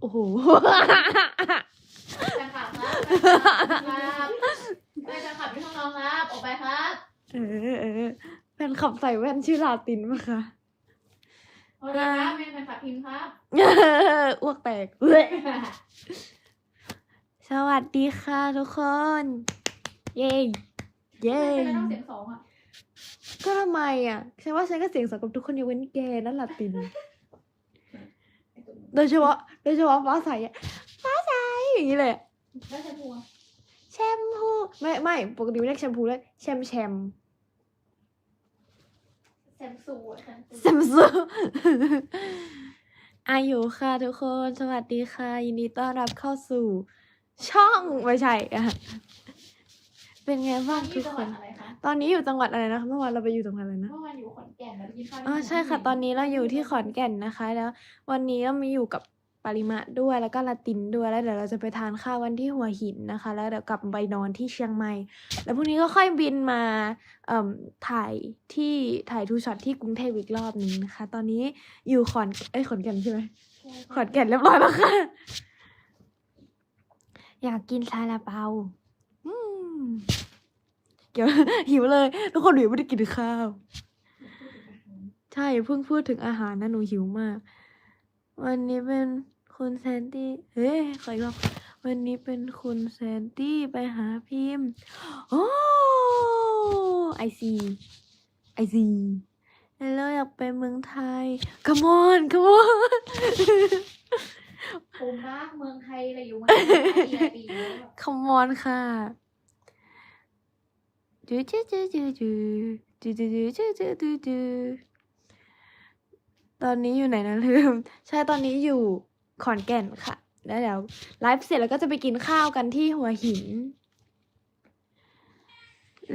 โอ้โห แฟนคลับครับแฟนคลับครับแฟนคลับที่ห้องน้องครับ ออกไปครับเออเออแฟนขับใส่แว่นชื่อลาตินปะคะ โอเคครับเป็นแฟนคลับพิมพ์ครับ อ้วกแตกเว้ยสวัสดีค่ะทุกคน เย้เย้ทำไมต้องเสียงสองอะ ก็ทำไมอะฉันว่าฉันก็เสียงสองกับทุกคนยกเว้นแกนั่นลาติน โดยเฉพาะโดยเฉพาะฟ้าใสอะฟ้าใสอย่างนี้เลยอะแล้วแชมพูอะแชมพูไม่ไม่ปกติไม่เรียกแชมพูเลยแชมแชมแซมซูอะแซมซูแซมซูอายุค่ะทุกคน สวัสดีค่ะ ยินดีต้อนรับเข้าสู่ ช่องไม่ใช่อะ เป็นไงบ้างที่ทุกจังคหวัดนอะไรคะตอนนี้อยู่จังหวัดอะไรนะคะเมื่อวานเราไปอยู่จังหวัดอะไรนะ เมื่อวานอยู่ขอนแก่นแล้วไปกินข้าวที่อ๋อใช่ค่ะ ตอนนี้เราอยู่ที่ขอนแก่นนะคะ แล้ว วันนี้เรามีอยู่กับปริมาด้วยแล้วก็ลาตินด้วยแล้วเดี๋ยวเราจะไปทานข้าวกันที่หัวหินนะคะ แล้วเดี๋ยวกลับไปนอนที่เชียงใหม่ แล้วพรุ่งนี้ก็ค่อยบินมาเอ่มถ่ายที่ถ่ายทูช็อตที่กรุงเทพอีกรอบหนึ่งนะคะ ตอนนี้อยู่ขอนเอ้ยขอนแก่นใช่ไหมขอนแก่นเรียบร้อยแล้วค่ะ อยากกินซาลาเปาอืม เดี๋ยวหิวเลย ทุกคนหนูยังไม่ได้กินข้าว ใช่เพิ่งพูดถึงอาหารนะหนูหิวมาก วันนี้เป็นคุณแซนตี้เฮ้ยขออีกรอบวันนี้เป็นคุณแซนตี้ไปหาพิมพ์โอ้ไอซีไอซีแล้วอยากไปเมืองไทย come on come on ผมรักเมืองไทยเลยอยู่เมืองไทยมาปีแล้วอะ come on ค่ะ จูจูจูจูจูจูจูจูจูจูจูตอนนี้อยู่ไหนนะลืม ใช่ตอนนี้อยู่ขอนแก่นค่ะ แล้วเดี๋ยวไลฟ์เสร็จแล้วก็จะไปกินข้าวกันที่หัวหิน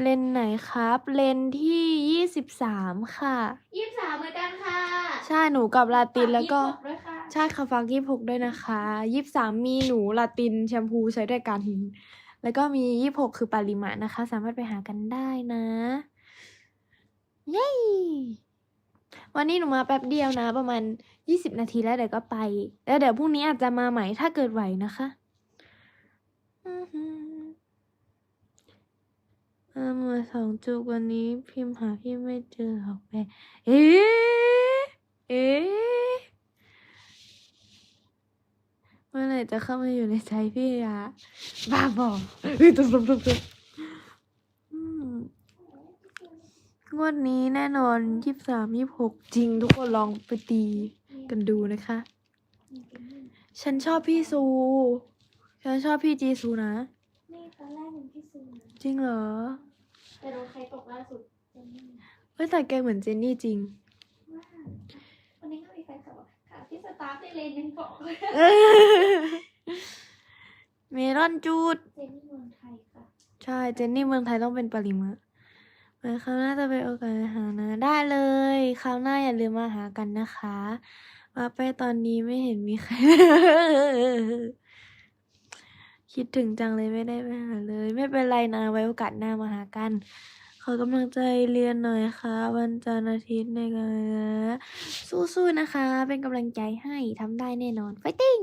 เลนไหนครับ เลนที่ยี่สิบสามค่ะ ยี่สิบสามเหมือนกันค่ะใช่หนูกับลาตินแล้วก็ ฝา26ด้วยค่ะ ใช่ค่ะฟังยี่หกด้วยนะคะยี่สามมีหนูลาตินแชมพูใช้ด้วยกัน แล้วก็มียี่หกคือปาริมานะคะ สามารถไปหากันได้นะ เย้วันนี้หนูมาแป๊บเดียวนะ ประมาณยี่สิบนาทีแล้วเดี๋ยวก็ไป แล้วเดี๋ยวพรุ่งนี้อาจจะมาใหม่ถ้าเกิดไหวนะคะอือหืออามาสองจุกวันนี้พิมพ์หาพี่ไม่เจอหรอกแม่เอ๊ะเอ๊ะ เมื่อไหร่จะเข้ามาอยู่ในใจพี่อะบ้าบอเฮ้ยตุ๊บตุ๊บตุ๊บตุ๊บอืมงวดนี้แน่นอนยี่สามยี่หกจริงทุกคนลองไปตีกันดูนะคะ ฉันชอบพี่ซู ฉันชอบพี่จีซูนะ นี่ตอนแรกเป็นพี่ซูจริงเหรอ แต่โดนใครตกล่าสุดเจนนี่เฮ้ยแต่แกเหมือนเจนนี่จริง ว่าวันนี้ก็มีแฟนคลับบอกค่ะ พี่สตาฟในเลนยังบอกเลยเมลอนจูด เจนนี่เมืองไทยค่ะใช่ เจนนี่เมืองไทยต้องเป็นปริมาเมื่อคราวหน้าจะไปโอกาสหานะ ได้เลย คราวหน้าอย่าลืมมาหากันนะคะมาไปตอนนี้ไม่เห็นมีใคร คิดถึงจังเลยไม่ได้ไปหาเลย ไม่เป็นไรนะ ไว้โอกาสหน้ามาหากัน ขอกำลังใจเรียนหน่อยค่ะ วันจันทร์อาทิตย์ในการนะสู้ๆนะคะ เป็นกำลังใจให้ทำได้แน่นอนไฟติ้ง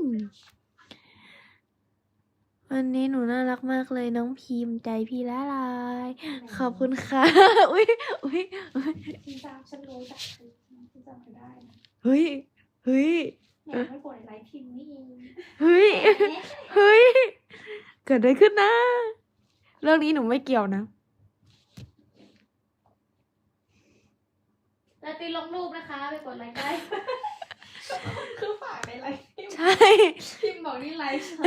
วันนี้หนูน่ารักมากเลยน้องพิมพ์ใจพี่ละลาย ขอบคุณค่ะ อุ้ยอุ้ยอุ้ยพี่จำฉันรู้จักคือพี่จำเธอได้นะเฮ้ยเฮ้ยเนี่ยไม่ปวดไลฟ์พิมพ์นี่เองเฮ้ยเฮ้ยเกิดอะไรขึ้นนะ เรื่องนี้หนูไม่เกี่ยวนะ แล้วตีลงรูปนะคะ ไปกดไลค์ได้ คือฝากในไลฟ์พิมพ์ใช่ พิมพ์บอกนี่ไลฟ์ฉัน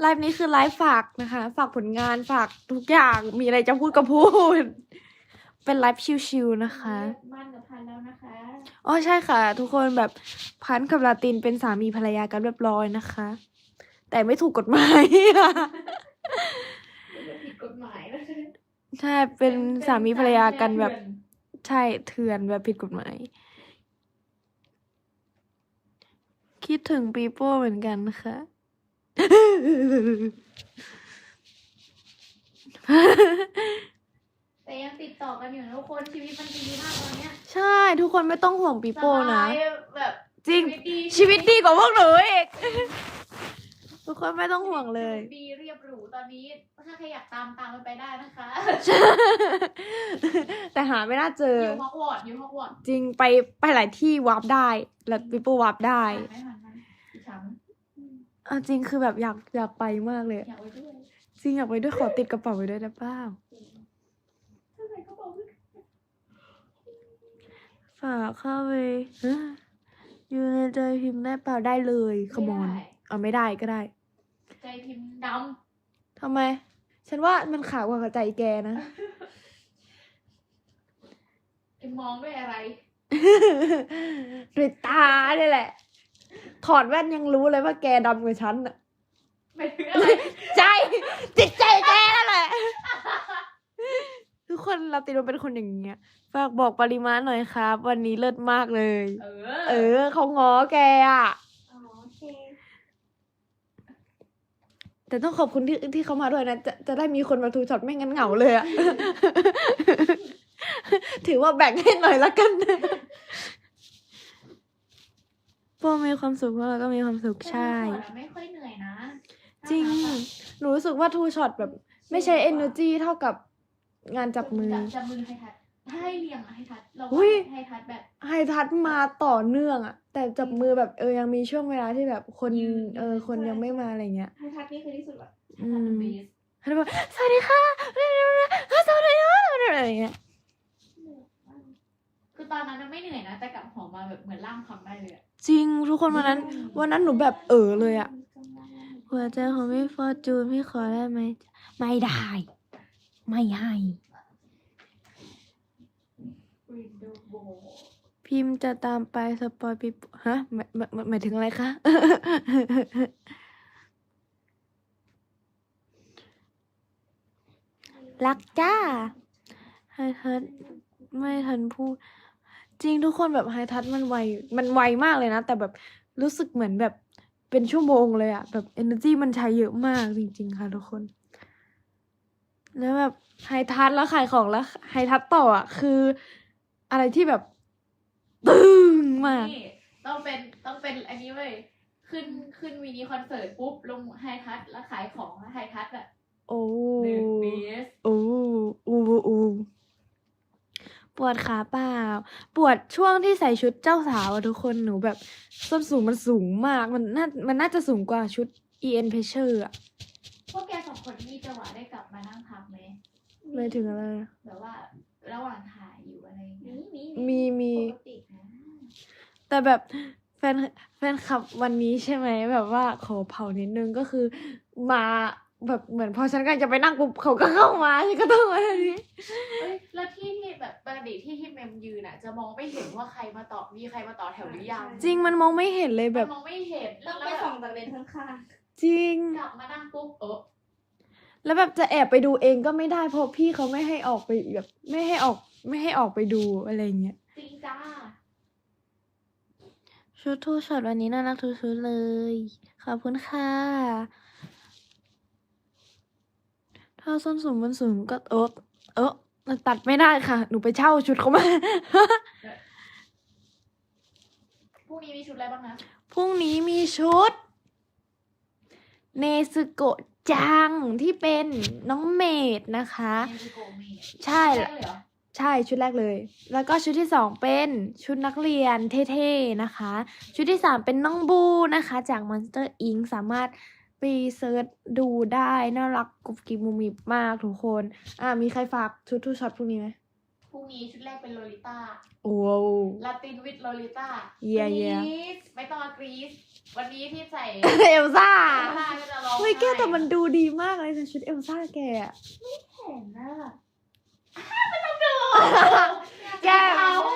ไลฟ์นี้คือไลฟ์ฝากนะคะ ฝากผลงานฝากทุกอย่าง มีอะไรจะพูดก็พูด เป็นไลฟ์ชิลๆนะคะ มั่นกับพันแล้วนะคะอ๋อใช่ค่ะ ทุกคนแบบพันธุ์กับลาตินเป็นสามีภรรยากันเรียบร้อยนะคะ แต่ไม่ถูกกฎหมายเดี๋ยวผิดกฎหมายนะคะใช่เป็นสามีภรรยากันแบบ ใช่เถื่อนแบบผิดกฎหมาย คิดถึงปีโป้เหมือนกันค่ะ แต่ยังติดต่อกันอยู่นะทุกคนชีวิตมันดีมากตอนเนี้ยใช่ทุกคนไม่ต้องห่วงปีโป้นะ สบายแบบจริง ชีวิตดีชีวิตดีกว่าพวกหนูอีก ทุกคนไม่ต้องห่วงเลย ชีวิตดีเรียบหรูต อนนี้ถ้าใครอยากตามตามมันไปได้นะคะ แต่หาไม่น่าเจออยู่ฮอกวอตส์อยู่ฮอกวอตส์จริงไปไปหลายที่วาร์ปได้ แล้วปิโป้วาร์ปได้ผ่านไหมผ่านไหมดิฉันเอาจริงคือแบบอยากอยากไปมากเลย อยากไปด้วยจริงอยากไปด้วยขอติดกระเป๋าไปด้วยได้เปล่าถ้าใครก็บอกว่าฝากเข้าไปฮะอยู่ในใจพิมพ์ได้เปล่าได้เลยขมอนไได้เอาไม่ได้ก็ได้ ใจพิมพ์ด ทำไม ฉันว่ามันขาวกว่าใจแกนะำพิมพ์มองด้วยอะไร ด้วยตาเนี่ยแหละ ถอดแว่นยังรู้เลยว่าแกดำกว่าฉันอะไม่ถึงอะไร ใจจิตใจแกนั่นแหละ ทุกคนเราติดว่าเป็นคนอย่างเงี้ย ฝากบอกปริมาณหน่อยครับ วันนี้เลิศมากเลย เอเอออเขาง้อแกอะ อ๋อโอเค แต่ต้องขอบคุณที่ที่เขามาด้วยนะ จะจะได้มีคนมาทูช็อตไม่งั้นเหงาเลยอะถือว่าแบ่งให้หน่อยละกันนะพวกมีความสุขพวกเราก็มีความสุขใช่แต่ละคนอะไม่ค่อยเหนื่อยนะ จริงน่ารักอะหนูรู้สึกว่าทูช็อตแบบ ไม่ใช้ energy เท่ากับงานจับมือ จับมือให้ทัด ให้เรียงอะให้ทัดเราอุ๊ย ให้ทัดแบบ ไฮทัชมาต่อเนื่องอะแต่จับมือแบบเออยังมีช่วงเวลาที่แบบคนยืน เออคนยังไม่มาอะไรเงี้ย ให้ทักนี่คือที่สุดละอืทัดมเบสแล้วแบบสวัสดีค่ะสวัสดีค่ะอะไรอย่างเงี้ยคือตอนนั้นน่ะไม่เหนื่อยนะแต่กลับหอมมาแบบเหมือนร่างคำได้เลยอะจริงทุกคนวันนั้น วันนั้นหนูแบบเออเลยอะหัวใจของพี่ฟอร์จูนพี่ขอได้ไหม ไม่ได้ ไม่ให้ พิมพ์จะตามไปสปอยปีฮะหมายหมายหมายหมายถึงอะไรคะ รักจ้าไฮทัชไม่ทันพูด จริงทุกคนแบบไฮทัชมันไว มันไวมากเลยนะ แต่แบบรู้สึกเหมือนแบบเป็นชั่วโมงเลยอะแบบ energy มันใช้เยอะมากจริง ๆ ค่ะทุกคน แล้วแบบไฮทัชแล้วขายของแล้วไฮทัชต่ออะคือ อะไรที่แบบ ตึงมาก นี่ต้องเป็นต้องเป็นอันนี้เว้ยขึ้นขึ้นมินิคอนเสิร์ตปุ๊บลงไฮทัชแล้วขายของไฮทัชอะโอ้หนึ่งเบสโอ้อูอูอูปวดขาเปล่า ปวดช่วงที่ใส่ชุดเจ้าสาวอะทุกคนหนูแบบส้นสูงมันสูงมากมันน่ามันน่าจะสูงกว่าชุด EN p r e s s u r e อะพวกแกสองคนมีจังหวะได้กลับมานั่งพักไหมเลยถึงอะไรอะแบบว่าระหว่างถ่ายอยู่อะไรอย่างเงี้ย มีมีมีปกติแต่แบบแฟนแฟนคลับวันนี้ใช่ไหมแบบว่าขอเผานิดนึงก็คือมาแบบเหมือนพอฉันกำลังจะไปนั่งปุ๊บเขาก็เข้ามาฉันก็ต้องมาอันนี้เอ้ยแล้วที่ที่แบบปกติที่ที่เมมยืนอะจะมองไม่เห็นว่าใครมาต่อมีใครมาต่อแถวหรือยังจริงมันมองไม่เห็นเลยแบบมองไม่เห็นต้องแล้วไปแบบส่องจากเลนข้างจริงกลับมานั่งปุ๊บเออ แล้วแบบจะแอบไปดูเองก็ไม่ได้เพราะพี่เขาไม่ให้ออกไปแบบไม่ให้ออกไม่ให้ออกไปดูอะไรเงี้ยจริงจ้าชุดทูช็อตวันนี้น่ารักทุกชุดเลย ขอบคุณค่ะถ้าส้นสูงมันสูงก็เออเออมันตัดไม่ได้ค่ะ หนูไปเช่าชุดเขามาพรุ่งนี้มีชุดอะไรบ้างนะพรุ่งนี้มีชุด เนซึโกะ จังที่เป็นน้องเมดนะคะเนจิโกะมีใช่ได้เลยเหรอใช่ชุดแรกเลย แล้วก็ชุดที่สองเป็นชุดนักเรียนเท่ๆนะคะ ชุดที่สามเป็นน้องบูนะคะ จาก Monster Inc สามารถไปเซิร์ชดูได้น่ารักกรุบกริบมุมมิบมากทุกคน อ่ามีใครฝากชุดทูช็อตพวกนี้ไหมพรุ่งนี้ชุดแรกเป็นโลลิต้าโอ้ลาตินวิดโลลิต้าเยียเยียกรีซไม่ต้องมากรีซ วันนี้ที่ใส่เอลซ่าหน้าก็จะร้องเฮ้ยแกแต่มันไห้ดูดีมากเลยนะชุดเอลซ่าแกอะเห็นนะแก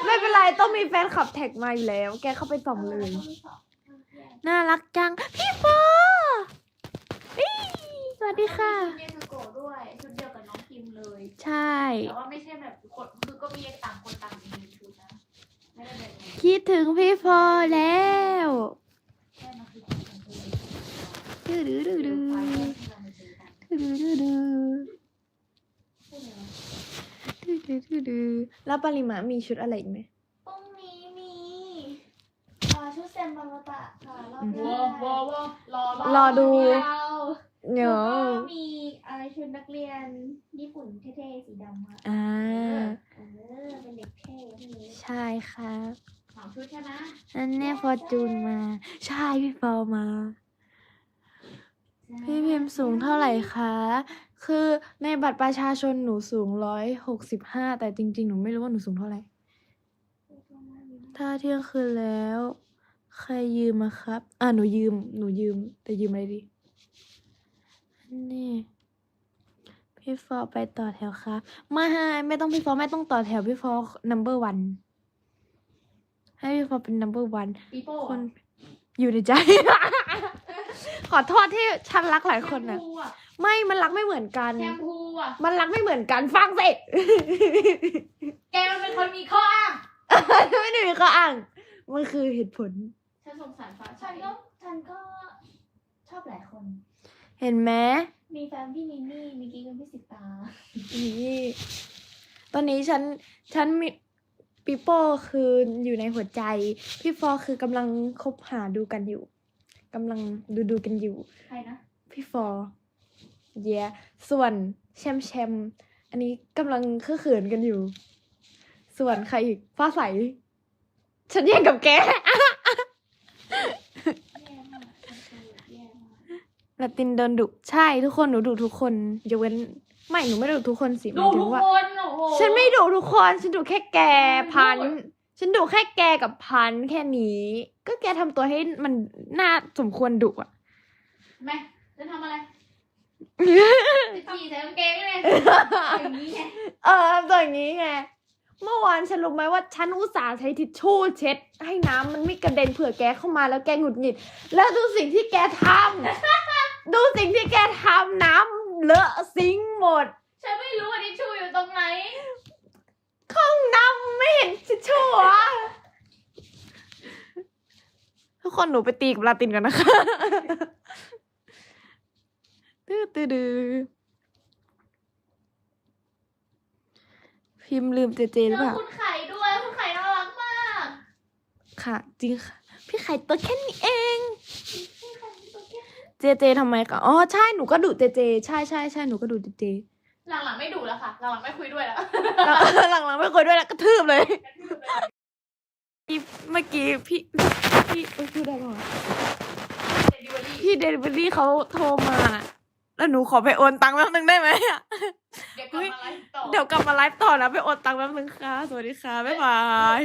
ไม่เป็นไรต้องมีแฟนคลับแท็กมาอยู่แล้ว แกเข้าไปส่องเลยน่ารักจัง พี่โฟอี้สวัสดีค่ะ ชุดเนสโกะด้วยชุดเดียวกับน้องพิมเลยใช่ แต่ว่าไม่ใช่แบบคนคือก็มีต่างคนต่างมีชุดนะไม่ได้แบบนี้คิดถึงพี่โฟแล้ว แค่มันคือความสัมพันธ์ ดื้อดื้อดื้อดื้อไปแล้วที่เรามาเจอกันดื้อดื้อดื้อดื้อดื้อดื้อแล้วปริมามีชุดอะไรอีกไหมพรุ่งนี้มีอ่อชุดเต็มมามาตะค่ะรอบหวน้าอวอรอรอดู เราเดี๋ยวแล้วก็มีอะไรชุดนักเรียนญี่ปุ่นเท่ๆสีดำค่ะอ่าเออเป็นเด็กเท่พวกนี้ใช่ครับ สองชุดใช่ไหมอันแน่ฟอร์จูนมา ใช่พี่ฟอร์มา พี่พิมพ์สูงเท่าไหร่คะ คือในบัตรประชาชนหนูสูงร้อยหกสิบห้าแต่จริง ๆ หนูไม่รู้ว่าหนูสูงเท่าไหร่ ถ้าเที่ยงคืนแล้ว ใครยืมมาครับ อ่าหนูยืม หนูยืม แต่ยืมอะไรดี นี่ พี่ฟอร์ไปต่อแถวครับไม่ให้ไม่ต้องพี่ฟอร์ไม่ต้องต่อแถวพี่ฟอร์ number one ให้พี่ฟอร์เป็น number one ปีโป้คนอยู่ในใจ ขอโทษที่ฉันรักหลายคนแชนะมพูอะไม่ มันรักไม่เหมือนกัน แชมพูอะมันรักไม่เหมือนกัน ฟังสิ แกมันเป็นคนมีข้ออ้าง ไม่ได้มีข้ออ้าง มันคือเหตุผล ฉันสงสารฟ้าฉันก็ฉันก็ชอบหลายคน เห็นไหมมีแฟนพี่นินนี่มีกิ๊กเป็นพี่สิตานี่ตอนนี้ฉัน ฉันมีปีโป้คืออยู่ในหัวใจ พี่ฟอร์คือกำลังคบหาดูกันอยู่ กำลังดูดูกันอยู่ ใครนะ พี่ฟอร์เยส่วนแชมแชมอันนี้กำลังเคอะเขินกันอยู่ ส่วนใครอีกฟ้าใส ฉันแย่งกับแกแย่มากฉันคือแย่มากลาตินโดนดุใช่ทุกคนหนูดุทุกคนยกเว้นไม่หนูไม่ดุทุกคนสิหดูมายถึทุงกว่าคนโอ้โหฉันไม่ดุทุกคน ฉันดุแค่แกไม่พันพูด ฉันดุแค่แกกับพันแค่นี้ ก็แกทำตัวให้มันน่าสมควรดุอะแม่จะทำอะไรจะจีใส่กางเกงเลยอย่างนี้ไงเออตัวอย่างนี้ไง เมื่อวานฉันรู้ไหมว่าฉันอุตส่าห์ใช้ทิชชู่เช็ด ให้น้ำมันไม่กระเด็นเผื่อแกเข้ามาแล้วแกหงุดหงิด แล้วดูสิ่งที่แกทำดูสิ่งที่แกทำน้ำเลอะซิงค์หมด ฉันไม่รู้ว่าทิชชู่อยู่ตรงไหน ห้องน้ำไม่เห็นทิชชู่เหรอทุก คนหนูไปตีกับลาตินกันนะคะตื้อตื้อดือพิมพ์ลืมเจเจหรือเจเปอล่าคุณไข่ด้วยคุณไข่น่ารักมาก ค่ะ จริงค่ะ พี่ไข่ตัวแค่นี้เองพี่ใครมีตัวแก้เจเจทำไมคะอ๋อใช่หนูก็ดูเจเจ ใช่ใช่ใช่หนูก็ดูเจเจ หลังๆไม่ดุแล้วค่ะ หลังๆไม่คุยด้วยแล้ว หลังหลังๆไม่คุยด้วยแล้วกระทืบเลย เมื่อกี้พี่พี่เอ้ยพูดได้ป่าวะเดลิเวอรี่พี่เดลิเวอรี่เขาโทรมา แล้วหนูขอไปโอนตังค์แป๊บนึงได้ไหมอะเดี๋ยวกลับมาไลฟ์ต่อเดี๋ยวกลับมาไลฟ์ต่อนะไปโอนตังค์แป๊บนึงค่ะ สวัสดีค่ะ บ๊ายบาย